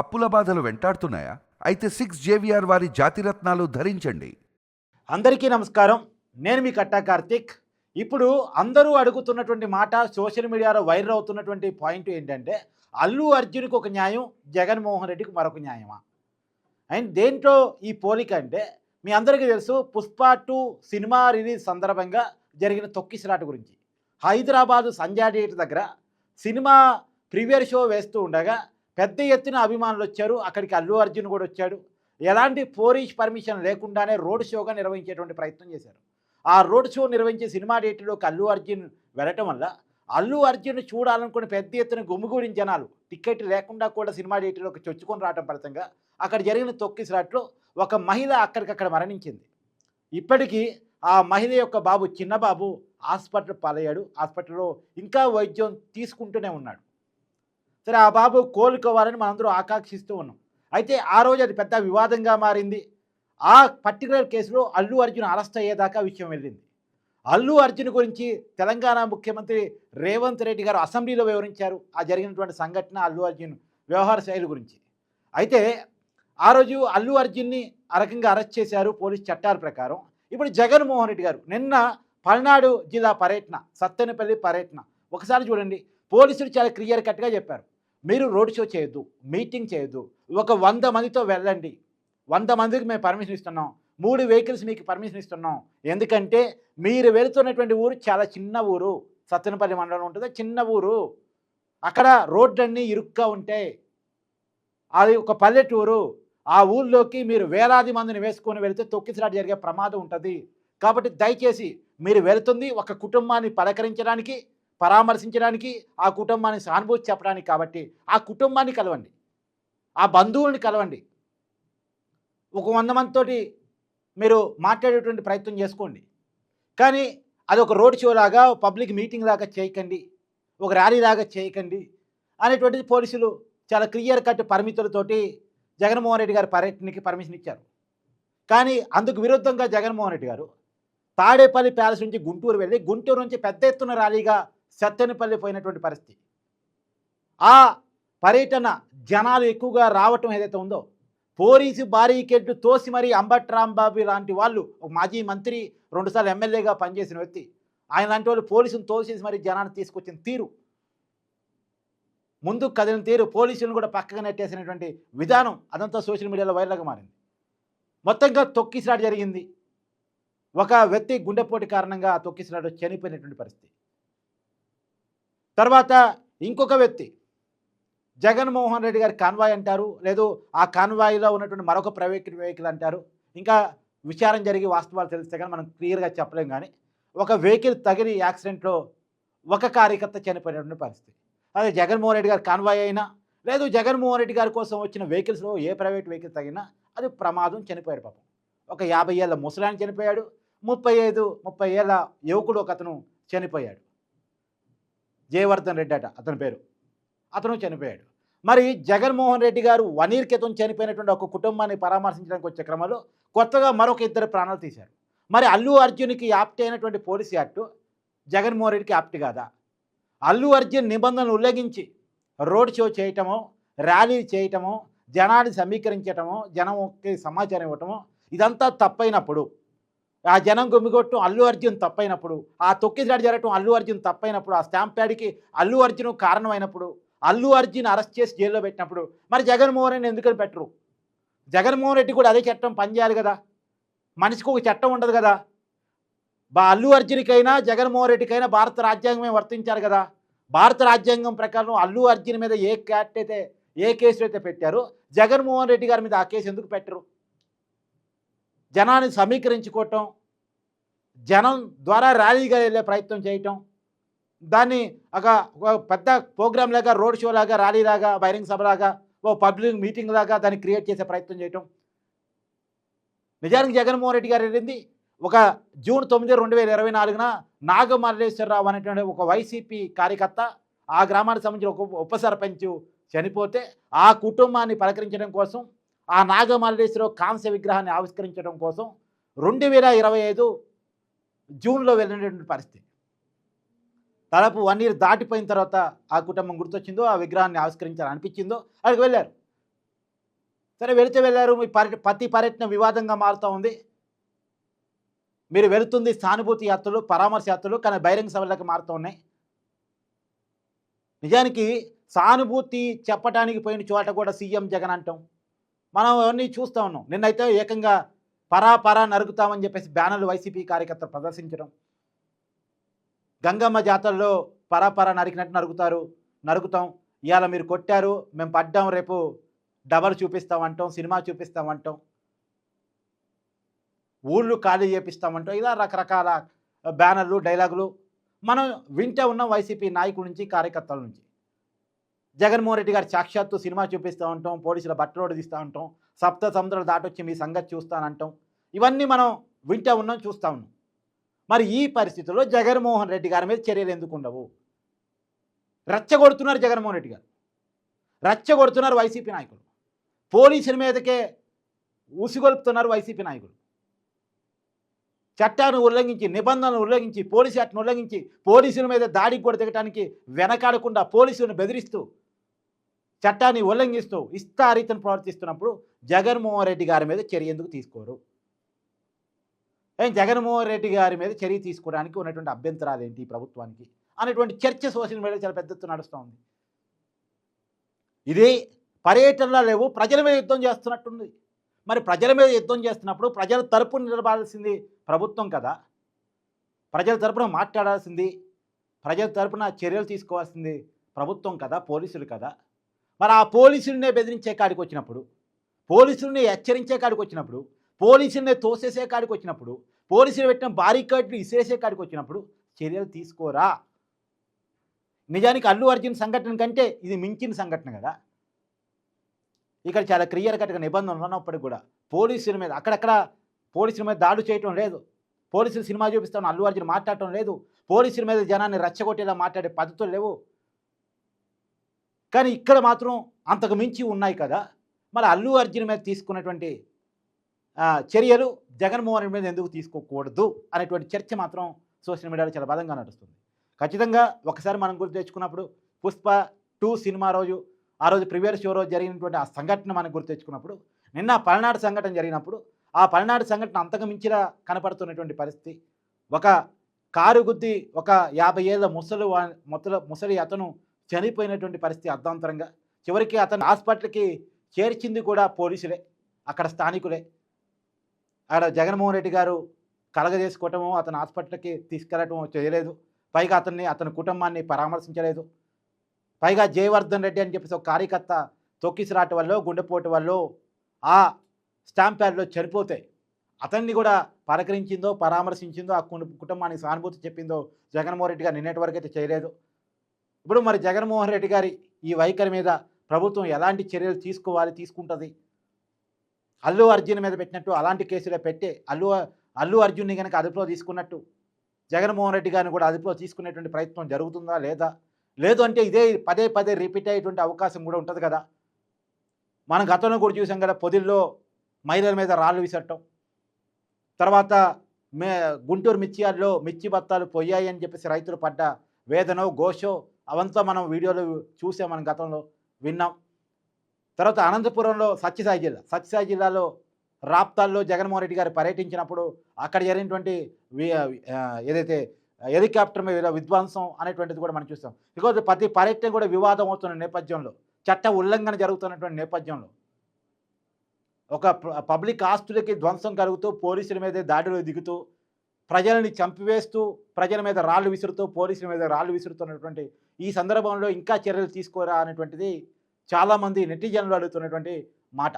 అప్పుల బాధలు వెంటాడుతున్నాయా? అయితే సిక్స్ జేవిఆర్ వారి జాతిరత్నాలు ధరించండి. అందరికీ నమస్కారం. నేను మీ కట్టా కార్తిక్. ఇప్పుడు అందరూ అడుగుతున్నటువంటి మాట సోషల్ మీడియాలో వైరల్ అవుతున్నటువంటి పాయింట్ ఏంటంటే అల్లు అర్జున్కి ఒక న్యాయం జగన్మోహన్ రెడ్డికి మరొక న్యాయమా? అండ్ దేంట్లో ఈ పోలిక అంటే మీ అందరికీ తెలుసు పుష్ప టూ సినిమా రిలీజ్ సందర్భంగా జరిగిన తొక్కిసలాట గురించి. హైదరాబాదు సంజా థియేటర్ దగ్గర సినిమా ప్రీవియర్ షో వేస్తూ ఉండగా పెద్ద ఎత్తున అభిమానులు వచ్చారు అక్కడికి అల్లు అర్జున్ కూడా వచ్చాడు ఎలాంటి పోలీస్ పర్మిషన్ లేకుండానే రోడ్ షోగా నిర్వహించేటువంటి ప్రయత్నం చేశారు. ఆ రోడ్ షో నిర్వహించే సినిమా థియేటర్లోకి అల్లు అర్జున్ వెళ్ళటం వల్ల అల్లు అర్జున్ చూడాలనుకున్న పెద్ద ఎత్తున గుమ్మిగూడిన జనాలు టికెట్ లేకుండా కూడా సినిమా థియేటర్లోకి చొచ్చుకొని రావడం ఫలితంగా అక్కడ జరిగిన తొక్కిసలాట్లో ఒక మహిళ అక్కడికక్కడ మరణించింది. ఇప్పటికీ ఆ మహిళ యొక్క బాబు చిన్నబాబు హాస్పిటల్ పాలయ్యాడు. హాస్పిటల్లో ఇంకా వైద్యం తీసుకుంటూనే ఉన్నాడు. సరే ఆ బాబు కోలుకోవాలని మనందరూ ఆకాంక్షిస్తూ ఉన్నాం. అయితే ఆ రోజు అది పెద్ద వివాదంగా మారింది. ఆ పర్టికులర్ కేసులో అల్లు అర్జున్ అరెస్ట్ అయ్యేదాకా విషయం వెళ్ళింది. అల్లు అర్జున్ గురించి తెలంగాణ ముఖ్యమంత్రి రేవంత్ రెడ్డి గారు అసెంబ్లీలో వివరించారు. ఆ జరిగినటువంటి సంఘటన అల్లు అర్జున్ వ్యవహార శైలి గురించి. అయితే ఆ రోజు అల్లు అర్జున్ని ఆ రకంగా అరెస్ట్ చేశారు పోలీస్ చట్టాల ప్రకారం. ఇప్పుడు జగన్మోహన్ రెడ్డి గారు నిన్న పల్నాడు జిల్లా పర్యటన సత్తెనపల్లి పర్యటన. ఒకసారి చూడండి. పోలీసులు చాలా క్లియర్ కట్గా చెప్పారు. మీరు రోడ్ షో చేయొద్దు మీటింగ్ చేయొద్దు. ఒక వంద మందితో వెళ్ళండి. వంద మందికి మేము పర్మిషన్ ఇస్తున్నాం. మూడు వెహికల్స్ మీకు పర్మిషన్ ఇస్తున్నాం. ఎందుకంటే మీరు వెళుతున్నటువంటి ఊరు చాలా చిన్న ఊరు. సత్తెనపల్లి మండలం ఉంటుంది చిన్న ఊరు. అక్కడ రోడ్లన్నీ ఇరుక్గా ఉంటాయి. అది ఒక పల్లెటూరు. ఆ ఊళ్ళోకి మీరు వేలాది మందిని వేసుకొని వెళితే తొక్కిసలాట జరిగే ప్రమాదం ఉంటుంది. కాబట్టి దయచేసి మీరు వెళుతుంది ఒక కుటుంబాన్ని పలకరించడానికి పరామర్శించడానికి ఆ కుటుంబాన్ని సానుభూతి చెప్పడానికి కాబట్టి ఆ కుటుంబాన్ని కలవండి. ఆ బంధువుల్ని కలవండి. ఒక వంద మందితోటి మీరు మాట్లాడేటువంటి ప్రయత్నం చేసుకోండి. కానీ అది ఒక రోడ్ షో లాగా పబ్లిక్ మీటింగ్ లాగా చేయకండి. ఒక ర్యాలీ లాగా చేయకండి. అనేటువంటిది పోలీసులు చాలా క్లియర్ కట్ పరిమితులతోటి జగన్మోహన్ రెడ్డి గారి పర్యటనకి పర్మిషన్ ఇచ్చారు. కానీ అందుకు విరుద్ధంగా జగన్మోహన్ రెడ్డి గారు తాడేపల్లి ప్యాలెస్ నుంచి గుంటూరు వెళ్ళి గుంటూరు నుంచి పెద్ద ఎత్తున ర్యాలీగా సత్తెనపల్లి పోయినటువంటి పరిస్థితి. ఆ పర్యటన జనాలు ఎక్కువగా రావటం ఏదైతే ఉందో పోలీసు బారీకెట్టు తోసి మరి అంబట్ రాంబాబు లాంటి వాళ్ళు ఒక మాజీ మంత్రి రెండుసార్లు ఎమ్మెల్యేగా పనిచేసిన వ్యక్తి ఆయన లాంటి వాళ్ళు పోలీసును తోసేసి మరి జనాన్ని తీసుకొచ్చిన తీరు. ముందుకు కదిలిన తీరు పోలీసులను కూడా పక్కగా నెట్టేసినటువంటి విధానం అదంతా సోషల్ మీడియాలో వైరల్గా మారింది. మొత్తంగా తొక్కిసలాట జరిగింది. ఒక వ్యక్తి గుండెపోటు కారణంగా ఆ తొక్కిసలాట చనిపోయినటువంటి పరిస్థితి. తర్వాత ఇంకొక వ్యక్తి జగన్మోహన్ రెడ్డి గారి కాన్వాయ్ అంటారు లేదు ఆ కాన్వాయ్లో ఉన్నటువంటి మరొక ప్రైవేట్ వెహికల్ అంటారు. ఇంకా విచారం జరిగి వాస్తవాలు తెలిస్తే కానీ మనం క్లియర్గా చెప్పలేం కానీ ఒక వెహికల్ తగిలి యాక్సిడెంట్లో ఒక కార్యకర్త చనిపోయినటువంటి పరిస్థితి. అదే జగన్మోహన్ రెడ్డి గారి కాన్వాయ్ అయినా లేదు జగన్మోహన్ రెడ్డి గారి కోసం వచ్చిన వెహికల్స్లో ఏ ప్రైవేట్ వెహికల్ తగినా అది ప్రమాదం చనిపోయాడు పాపం. ఒక యాభై ఏళ్ళ ముసలాయన చనిపోయాడు ముప్పై ఐదు ముప్పై ఏళ్ళ యువకుడు ఒక అతను చనిపోయాడు. జయవర్ధన్ రెడ్డి అట అతని పేరు. అతను చనిపోయాడు. మరి జగన్మోహన్ రెడ్డి గారు వన్ ఇయర్ క్రితం చనిపోయినటువంటి ఒక కుటుంబాన్ని పరామర్శించడానికి వచ్చే క్రమంలో కొత్తగా మరొక ఇద్దరు ప్రాణాలు తీశారు. మరి అల్లు అర్జున్కి యాప్ట్ అయినటువంటి పోలీస్ యాక్టు జగన్మోహన్ రెడ్డికి యాప్ట్ కాదా? అల్లు అర్జున్ నిబంధనలు ఉల్లంఘించి రోడ్ షో చేయటమో ర్యాలీ చేయటమో జనాన్ని సమీకరించటమో జనంకి సమాచారం ఇవ్వటమో ఇదంతా తప్పైనప్పుడు ఆ జనం గుమ్మిగొట్టడం అల్లు అర్జున్ తప్పైనప్పుడు ఆ తొక్కిసలాట జరగటం అల్లు అర్జున్ తప్పైనప్పుడు ఆ స్టాంప్ ప్యాడ్కి అల్లు అర్జున్ కారణమైనప్పుడు అల్లు అర్జున్ అరెస్ట్ చేసి జైల్లో పెట్టినప్పుడు మరి జగన్మోహన్ రెడ్డి ఎందుకని పెట్టరు? జగన్మోహన్ రెడ్డి కూడా అదే చట్టం పనిచేయాలి కదా? మనిషికి ఒక చట్టం ఉండదు కదా? బా అల్లు అర్జున్కైనా జగన్మోహన్ రెడ్డికైనా భారత రాజ్యాంగమే వర్తించారు కదా? భారత రాజ్యాంగం ప్రకారం అల్లు అర్జున్ మీద ఏ క్యాట్ అయితే ఏ కేసు అయితే పెట్టారో జగన్మోహన్ రెడ్డి గారి మీద ఆ కేసు ఎందుకు పెట్టరు? జనాన్ని సమీకరించుకోవటం జనం ద్వారా ర్యాలీగా వెళ్ళే ప్రయత్నం చేయటం దాన్ని ఒక ఒక పెద్ద ప్రోగ్రామ్ లాగా రోడ్ షో లాగా ర్యాలీ లాగా బహిరంగ సభ లాగా ఓ పబ్లిక్ మీటింగ్ లాగా దాన్ని క్రియేట్ చేసే ప్రయత్నం చేయటం. నిజానికి జగన్మోహన్ రెడ్డి గారు ఏంటి ఒక జూన్ తొమ్మిది రెండు వేల ఇరవై నాలుగున నాగమల్లేశ్వరరావు అనేటువంటి ఒక వైసీపీ కార్యకర్త ఆ గ్రామానికి సంబంధించిన ఒక ఉప సర్పంచ్ చనిపోతే ఆ కుటుంబాన్ని పలకరించడం కోసం ఆ నాగమల్లేశ్వరరావు కాంస్య విగ్రహాన్ని ఆవిష్కరించడం కోసం రెండు వేల ఇరవై ఐదు జూన్లో వెళ్ళినటువంటి పరిస్థితి. దాదాపు వన్ ఇయర్ దాటిపోయిన తర్వాత ఆ కుటుంబం గుర్తొచ్చిందో ఆ విగ్రహాన్ని ఆవిష్కరించాలని అనిపించిందో అక్కడికి వెళ్ళారు. సరే వెళితే వెళ్ళారు. మీ పర్య ప్రతి పర్యటన వివాదంగా మారుతూ ఉంది. మీరు వెళుతుంది సానుభూతి యాత్రలు పరామర్శ యాత్రలు కానీ బహిరంగ సభలకు మారుతూ ఉన్నాయి. నిజానికి సానుభూతి చెప్పడానికి పోయిన చోట కూడా సీఎం జగన్ అంటాం. మనం అవన్నీ చూస్తూ ఉన్నాం. నిన్నైతే ఏకంగా పరా పరా నరుగుతామని చెప్పేసి బ్యానర్లు వైసీపీ కార్యకర్తలు ప్రదర్శించడం. గంగమ్మ జాతరలో పరా పరా నరికినట్టు నరుగుతారు నరుకుతాం. ఇవాళ మీరు కొట్టారు. మేము పడ్డాం రేపు డబల్ చూపిస్తామంటాం సినిమా చూపిస్తామంటాం ఊళ్ళు ఖాళీ చేపిస్తామంటాం ఇలా రకరకాల బ్యానర్లు డైలాగులు మనం వింటే ఉన్నాం వైసీపీ నాయకుల నుంచి కార్యకర్తల నుంచి. జగన్మోహన్ రెడ్డి గారు సాక్షాత్తు సినిమా చూపిస్తూ ఉంటాం పోలీసుల బట్టలోడు తీస్తూ ఉంటాం సప్త సముద్రాలు దాటొచ్చి మీ సంగతి చూస్తానంటాం ఇవన్నీ మనం వింటూ ఉన్నాం చూస్తూ ఉన్నాం. మరి ఈ పరిస్థితుల్లో జగన్మోహన్ రెడ్డి గారి మీద చర్యలు ఎందుకు ఉండవు? రెచ్చగొడుతున్నారు జగన్మోహన్ రెడ్డి గారు. రెచ్చగొడుతున్నారు వైసీపీ నాయకులు. పోలీసుల మీదకే ఉసిగొల్పుతున్నారు వైసీపీ నాయకులు. చట్టాన్ని ఉల్లంఘించి నిబంధనలు ఉల్లంఘించి పోలీసు యాక్ట్ను ఉల్లంఘించి పోలీసుల మీద దాడికి కూడా దిగటానికి వెనకాడకుండా పోలీసులను బెదిరిస్తూ చట్టాన్ని ఉల్లంఘిస్తూ ఇష్టారీతను ప్రవర్తిస్తున్నప్పుడు జగన్మోహన్ రెడ్డి గారి మీద చర్య ఎందుకు తీసుకోరు? జగన్మోహన్ రెడ్డి గారి మీద చర్య తీసుకోవడానికి ఉన్నటువంటి అభ్యంతరాలు ఏంటి ఈ ప్రభుత్వానికి? అనేటువంటి చర్చ సోషల్ మీడియా చాలా పెద్ద ఎత్తున నడుస్తూ ఉంది. ఇది పర్యటనలో లేవు ప్రజల మీద యుద్ధం చేస్తున్నట్టుంది. మరి ప్రజల మీద యుద్ధం చేస్తున్నప్పుడు ప్రజల తరపున నిలబాల్సింది ప్రభుత్వం కదా. ప్రజల తరపున మాట్లాడాల్సింది ప్రజల తరపున చర్యలు తీసుకోవాల్సింది ప్రభుత్వం కదా పోలీసులు కదా. మరి ఆ పోలీసులనే బెదిరించే కాడికి వచ్చినప్పుడు పోలీసుల్ని హెచ్చరించే కాడికి వచ్చినప్పుడు పోలీసుల్ని తోసేసే కాడికి వచ్చినప్పుడు పోలీసులు పెట్టిన బారికాట్లు ఇసిరేసే కాడికి వచ్చినప్పుడు చర్యలు తీసుకోరా? నిజానికి అల్లు అర్జున్ సంఘటన కంటే ఇది మించిన సంఘటన కదా. ఇక్కడ చాలా క్లియర్ కట్గా నిబంధనలు ఉన్నప్పటికి కూడా పోలీసుల మీద అక్కడక్కడ పోలీసుల మీద దాడు చేయటం లేదు. పోలీసులు సినిమా చూపిస్తాను అల్లు అర్జున్ మాట్లాడటం లేదు. పోలీసుల మీద జనాన్ని రెచ్చగొట్టేలా మాట్లాడే పద్ధతులు లేవు. కానీ ఇక్కడ మాత్రం అంతకు మించి ఉన్నాయి కదా. మరి అల్లు అర్జున్ మీద తీసుకున్నటువంటి చర్యలు జగన్మోహన్ రెడ్డి మీద ఎందుకు తీసుకోకూడదు అనేటువంటి చర్చ మాత్రం సోషల్ మీడియాలో చాలా బలంగా నడుస్తుంది. ఖచ్చితంగా ఒకసారి మనం గుర్తు తెచ్చుకున్నప్పుడు పుష్ప టూ సినిమా రోజు ఆ రోజు ప్రివియర్ షో రోజు జరిగినటువంటి ఆ సంఘటన మనం గుర్తు తెచ్చుకున్నప్పుడు నిన్న పల్నాడు సంఘటన జరిగినప్పుడు ఆ పల్నాడు సంఘటన అంతకు మించిలా కనపడుతున్నటువంటి పరిస్థితి. ఒక కారు గుద్ది ఒక యాభై ఏళ్ళ ముసలు వా- ముసలి అతను చనిపోయినటువంటి పరిస్థితి అర్ధాంతరంగా. చివరికి అతను హాస్పిటల్కి చేర్చింది కూడా పోలీసులే అక్కడ స్థానికులే. అక్కడ జగన్మోహన్ రెడ్డి గారు కలగజేసుకోవటము అతను హాస్పిటల్కి తీసుకెళ్ళటం చేయలేదు. పైగా అతన్ని అతని కుటుంబాన్ని పరామర్శించలేదు. పైగా జయవర్ధన్ రెడ్డి అని చెప్పేసి ఒక కార్యకర్త తొక్కిసిరాట వల్ల గుండెపోటు వల్ల ఆ స్టాంప్ ప్యాడ్లో చనిపోతే అతన్ని కూడా పలకరించిందో పరామర్శించిందో ఆ కుటుంబానికి సానుభూతి చెప్పిందో జగన్మోహన్ రెడ్డి గారు నిన్నటి వరకు అయితే చేయలేదు. ఇప్పుడు మరి జగన్మోహన్ రెడ్డి గారి ఈ వైఖరి మీద ప్రభుత్వం ఎలాంటి చర్యలు తీసుకోవాలి తీసుకుంటుంది? అల్లు అర్జున్ మీద పెట్టినట్టు అలాంటి కేసులో పెట్టి అల్లు అల్లు అర్జున్ని కనుక అదుపులో తీసుకున్నట్టు జగన్మోహన్ రెడ్డి గారిని కూడా అదుపులో తీసుకునేటువంటి ప్రయత్నం జరుగుతుందా లేదా? లేదు అంటే ఇదే పదే పదే రిపీట్ అయ్యేటువంటి అవకాశం కూడా ఉంటుంది కదా? మనం గతంలో కూడా చూసాం కదా పొదిల్లో మహిళల మీద రాళ్ళు విసట్టం తర్వాత మే గుంటూరు మిర్చియాల్లో మిర్చి బత్తాలు పొయ్యాయి అని చెప్పేసి రైతులు పడ్డ వేదనో ఘోషో అవంతా మనం వీడియోలు చూసాం మనం గతంలో విన్నాం. తర్వాత అనంతపురంలో సత్యసాయి జిల్లా సత్యసాయి జిల్లాలో రాప్తాల్లో జగన్మోహన్ రెడ్డి గారు పర్యటించినప్పుడు అక్కడ జరిగినటువంటి వి- ఏదైతే హెలికాప్టర్ మీద విధ్వంసం అనేటువంటిది కూడా మనం చూస్తాం. బికాజ్ ప్రతి పర్యటన కూడా వివాదం అవుతున్న నేపథ్యంలో చట్ట ఉల్లంఘన జరుగుతున్నటువంటి నేపథ్యంలో ఒక పబ్లిక్ ఆస్తులకి ధ్వంసం కలుగుతూ పోలీసుల మీద దాడులు దిగుతూ ప్రజలని చంపివేస్తూ ప్రజల మీద రాళ్ళు విసురుతూ పోలీసుల మీద రాళ్ళు విసురుతున్నటువంటి ఈ సందర్భంలో ఇంకా చర్యలు తీసుకోరా అనేటువంటిది చాలామంది నెటిజన్లు అడుగుతున్నటువంటి మాట.